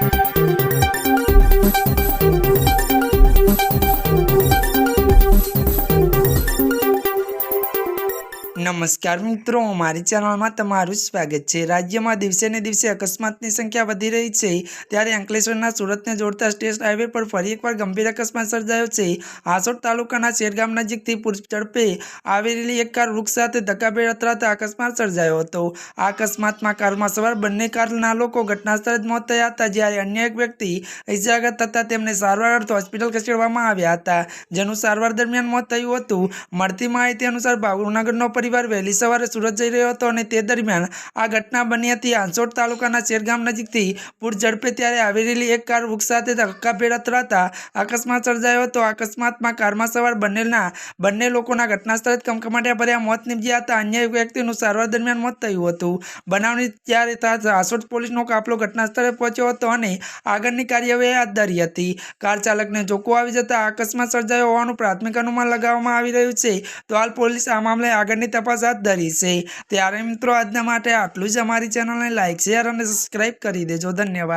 Thank you. નમસ્કાર મિત્રો, મારી ચેનલમાં તમારું સ્વાગત છે. રાજ્યમાં દિવસે ને દિવસે અકસ્માતની સંખ્યા વધી રહી છે. ત્યારે અંકલેશ્વરના સુરતને જોડતા સ્ટેટ હાઈવે પર ફરી એકવાર ગંભીર અકસ્માત સર્જાયો છે. આસોડ તાલુકાના શેરગામ નજીકથી પૂર ઝડપે આવેલી એક કાર વૃક્ષ સાથે ધક્કાભેર અથડાતા અકસ્માત સર્જાયો હતો. આ અકસ્માતમાં કારમાં સવાર બંને કારના લોકો ઘટનાસ્થળે જ મોત થયા હતા, જ્યારે અન્ય એક વ્યક્તિ ઇજાગ્રસ્ત થતાં તેમને સારવાર અર્થે હોસ્પિટલ ખસેડવામાં આવ્યા હતા. જેનું સારવાર દરમિયાન મોત થયું હતું. મળતી માહિતી અનુસાર ભાવનગરનો પરિવાર વહેલી સવારે સુરત જઈ રહ્યો હતો અને તે દરમિયાન આ ઘટના બની હતી. આંસોડ તાલુકાના શેરગામ નજીકથી પૂર ઝડપે ત્યારે આવેલી એક કાર વૃક્ષ સાથે ધક્કાભેર અથડાતા અકસ્માત સર્જાયો હતો. અકસ્માતમાં કારમાં સવાર બંનેના, બંને લોકોના ઘટના સ્થળે કમકમાટ્યા ભર્યા. મોત નીપજ્યા હતા. અન્ય એક વ્યક્તિનું સારવાર દરમિયાન મોત થયું હતું. બનાવની ત્યારે ત્યાં આસોડ પોલીસનો કાફલો ઘટના સ્થળે પહોંચ્યો હતો અને આગળની કાર્યવાહી હાથ ધરી હતી. કાર ચાલકને જોકો આવી જતા અકસ્માત સર્જાયો હોવાનું પ્રાથમિક અનુમાન લગાવવામાં આવી રહ્યું છે. તો હાલ પોલીસ આ મામલે આગળની તપાસ હાથ ધરી છે. ત્યારે મિત્રો, આજના માટે આટલું જ. અમારી ચેનલને લાઇક શેર અને સબસ્ક્રાઇબ કરી દેજો. ધન્યવાદ.